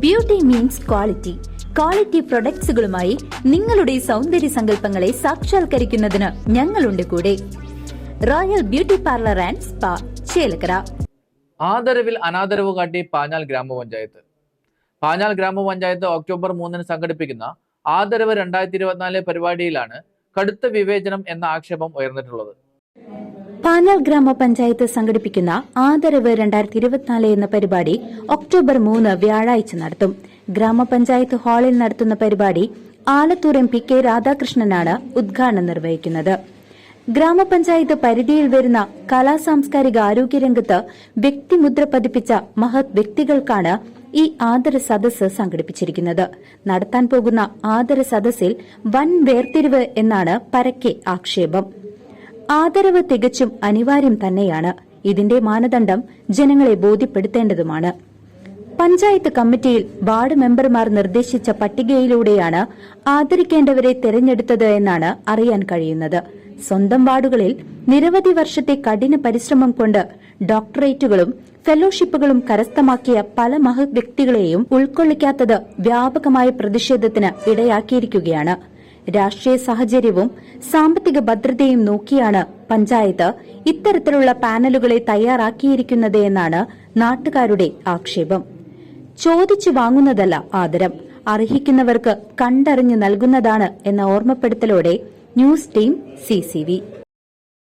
Beauty means quality quality പ്രൊഡക്ട്സുകളുമായി നിങ്ങളുടെ സൗന്ദര്യ സങ്കല്പങ്ങളെ സാക്ഷാത്കരിക്കുന്നതിന് ഞങ്ങളുണ്ട് കൂടെ. Royal beauty parlour and spa Chelakkara. ആദരവിൽ അനാദരവ് കാട്ടി പാഞ്ഞാൽ ഗ്രാമപഞ്ചായത്ത്. പാഞ്ഞാൽ ഗ്രാമപഞ്ചായത്ത് ഒക്ടോബർ മൂന്നിന് സംഘടിപ്പിക്കുന്ന ആദരവ് രണ്ടായിരത്തി ഇരുപത്തിനാല് പരിപാടിയിലാണ് കടുത്ത വിവേചനം എന്ന ആക്ഷേപം ഉയർന്നിട്ടുള്ളത്. പാഞ്ഞാൽ ഗ്രാമപഞ്ചായത്ത് സംഘടിപ്പിക്കുന്ന ആദരവ് രണ്ടായിരത്തി ഇരുപത്തിനാല് എന്ന പരിപാടി ഒക്ടോബർ മൂന്ന് വ്യാഴാഴ്ച നടത്തും. ഗ്രാമപഞ്ചായത്ത് ഹാളിൽ നടത്തുന്ന പരിപാടി ആലത്തൂർ എം പി കെ രാധാകൃഷ്ണനാണ് ഉദ്ഘാടനം നിർവഹിക്കുന്നത്. ഗ്രാമപഞ്ചായത്ത് പരിധിയിൽ വരുന്ന കലാ സാംസ്കാരിക ആരോഗ്യ ആരോഗ്യരംഗത്ത് വ്യക്തിമുദ്ര പതിപ്പിച്ച മഹത് വ്യക്തികൾക്കാണ് ഈ ആദര സദസ് സംഘടിപ്പിച്ചിരിക്കുന്നത്. നടത്താൻ പോകുന്ന ആദര സദസ്സിൽ വൻ വേർതിരിവ് എന്നാണ് പരക്കെ ആക്ഷേപം. ആദരവ് തികച്ചും അനിവാര്യം തന്നെയാണ്. ഇതിന്റെ മാനദണ്ഡം ജനങ്ങളെ ബോധ്യപ്പെടുത്തേണ്ടതുമാണ്. പഞ്ചായത്ത് കമ്മിറ്റിയിൽ വാർഡ് മെമ്പർമാർ നിർദ്ദേശിച്ച പട്ടികയിലൂടെയാണ് ആദരിക്കേണ്ടവരെ തെരഞ്ഞെടുത്തത് എന്നാണ് അറിയാൻ കഴിയുന്നത്. സ്വന്തം വാർഡുകളിൽ നിരവധി വർഷത്തെ കഠിന പരിശ്രമം കൊണ്ട് ഡോക്ടറേറ്റുകളും ഫെലോഷിപ്പുകളും കരസ്ഥമാക്കിയ പല മഹത് വ്യക്തികളെയും ഉൾക്കൊള്ളിക്കാത്തത് വ്യാപകമായ പ്രതിഷേധത്തിന് ഇടയാക്കിയിരിക്കുകയാണ്. രാഷ്ട്രീയ സാഹചര്യവും സാമ്പത്തിക ഭദ്രതയും നോക്കിയാണ് പഞ്ചായത്ത് ഇത്തരത്തിലുള്ള പാനലുകളെ തയ്യാറാക്കിയിരിക്കുന്നത് എന്നാണ് നാട്ടുകാരുടെ ആക്ഷേപം. ചോദിച്ചു വാങ്ങുന്നതല്ല ആദരം. അർഹിക്കുന്നവർക്ക് കണ്ടറിഞ്ഞു നൽകുന്നതാണ് എന്ന ഓർമ്മപ്പെടുത്തലോടെ ന്യൂസ് ടീം സി